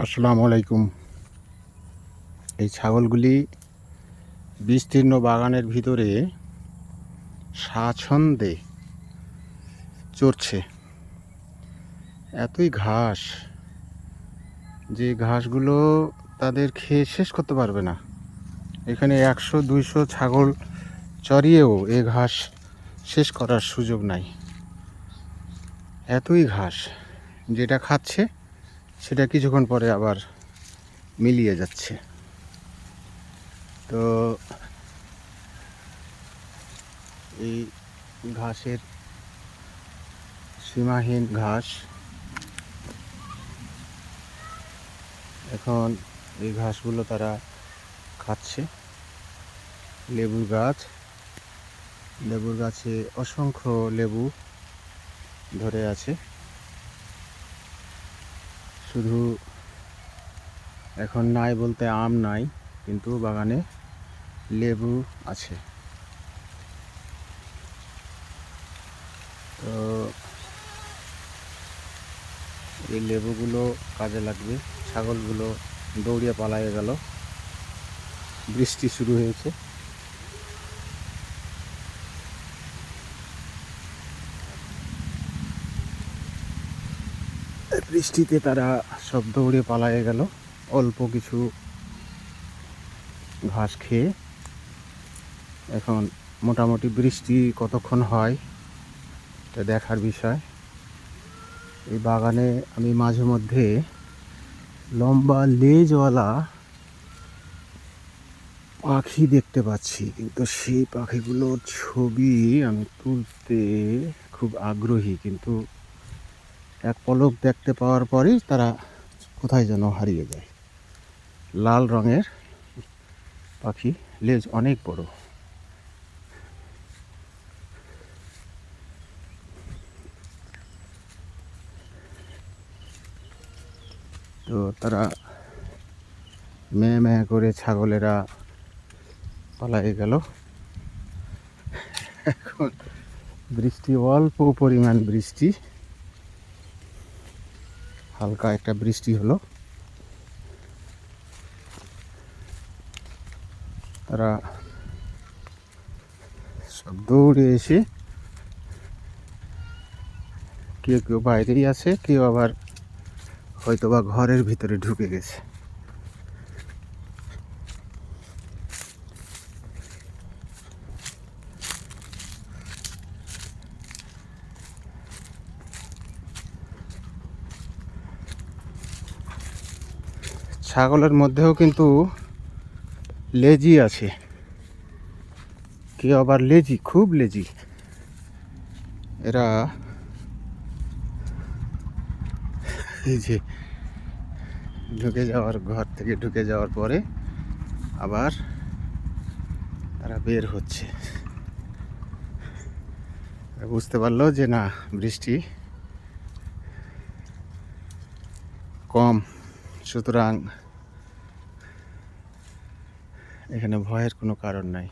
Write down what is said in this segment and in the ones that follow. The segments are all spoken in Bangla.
আসসালামু আলাইকুম। এই ছাগলগুলি বিস্তীর্ণ বাগানের ভিতরে স্বাচ্ছন্দ্যে চড়ছে। এতই ঘাস যে ঘাসগুলো তাদের খেয়ে শেষ করতে পারবে না। এখানে একশো, দুইশো ছাগল চড়িয়েও এ ঘাস শেষ করার সুযোগ নাই। এতই ঘাস যেটা খাচ্ছে সেটা কিছুক্ষণ পরে আবার মিলিয়ে যাচ্ছে। তো এই ঘাসের সীমাহীন ঘাস, এখন এই ঘাসগুলো তারা খাচ্ছে। লেবুর গাছ, লেবুর গাছে অসংখ্য লেবু ধরে আছে। শুধু এখন নাই বলতে আম নাই, কিন্তু বাগানে লেবু আছে। তো এই লেবুগুলো কাজে লাগবে। ছাগলগুলো দৌড়িয়ে পালায়ে গেল। বৃষ্টি শুরু হয়েছে। বৃষ্টিতে তারা সব দৌড়ে পালায়ে গেল। অল্প কিছু ঘাস খেয়ে। এখন মোটামুটি বৃষ্টি কতক্ষণ হয়, এটা দেখার বিষয়। এই বাগানে আমি মাঝে মধ্যে লম্বা লেজওয়ালা পাখি দেখতে পাচ্ছি, কিন্তু সেই পাখিগুলোর ছবি আমি তুলতে খুব আগ্রহী, কিন্তু এক পলক দেখতে পাওয়ার পরেই তারা কোথায় যেন হারিয়ে যায়। লাল রঙের পাখি লেজ অনেক বড়। তো তারা মেয়ে মেয়ে করে ছাগলেরা পালায়ে গেল। এখন বৃষ্টি, অল্প পরিমাণ বৃষ্টি। হালকা একটা বৃষ্টি হলো। তারা সব দৌড়ে এসে কেউ কেউ বাইরেই আছে, কেউ আবার হয়তো বা ঘরের ভিতরে ঢুকে গেছে। ছাগলের মধ্যেও কিন্তু লেজি আছে। কেউ আবার লেজি? খুব লেজি। এরা এই যে ঢুকে যাওয়ার ঘর থেকে ঢুকে যাওয়ার পরে আবার তারা বের হচ্ছে। বুঝতে পারল যে না, বৃষ্টি কম, সুতরাং এখানে ভয়ের কোনো কারণ নাই।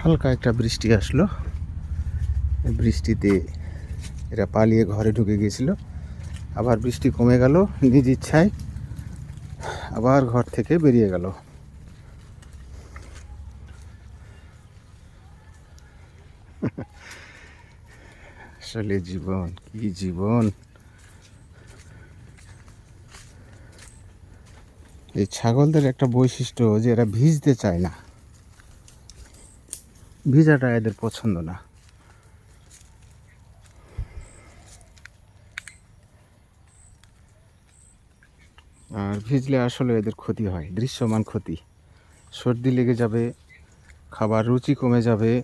হালকা একটা বৃষ্টি আসলো। বৃষ্টিতে এরা পালিয়ে ঘরে ঢুকে গিয়েছিল। আবার বৃষ্টি কমে গেল, নিজ ইচ্ছায় আবার ঘর থেকে বেরিয়ে গেল। আসলে জীবন কি জীবন? এই ছাগলদের একটা বৈশিষ্ট্য যে এরা ভিজতে চায় না। ভিজাটা এদের পছন্দ না। আর ভিজলে আসলে এদের ক্ষতি হয়, দৃশ্যমান ক্ষতি। সর্দি লেগে যাবে, খাবার রুচি কমে যাবে।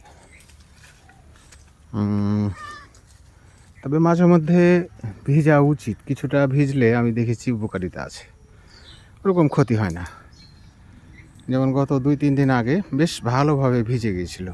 তবে মাঝে মধ্যে ভিজা উচিত, কিছুটা ভিজলে আমি দেখেছি উপকারিতা আছে। ওরকম ক্ষতি হয় না। যেমন গত দুই তিন দিন আগে বেশ ভালোভাবে ভিজে গিয়েছিল।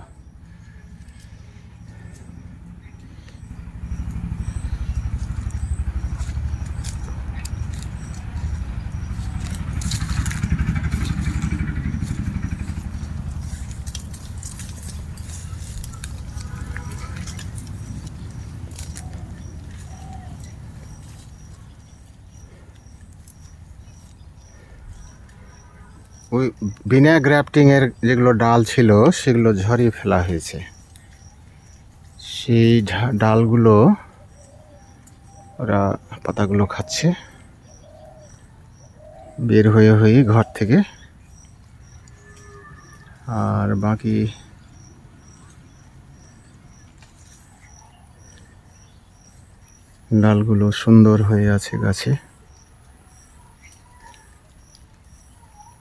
ওই বিনা গ্রাফটিংয়ের যেগুলো ডাল ছিল, সেগুলো ঝরিয়ে ফেলা হয়েছে। সেই ডালগুলো ওরা পাতাগুলো খাচ্ছে। বের হয়ে হয়ে ঘর থেকে। আর বাকি ডালগুলো সুন্দর হয়ে আছে গাছে।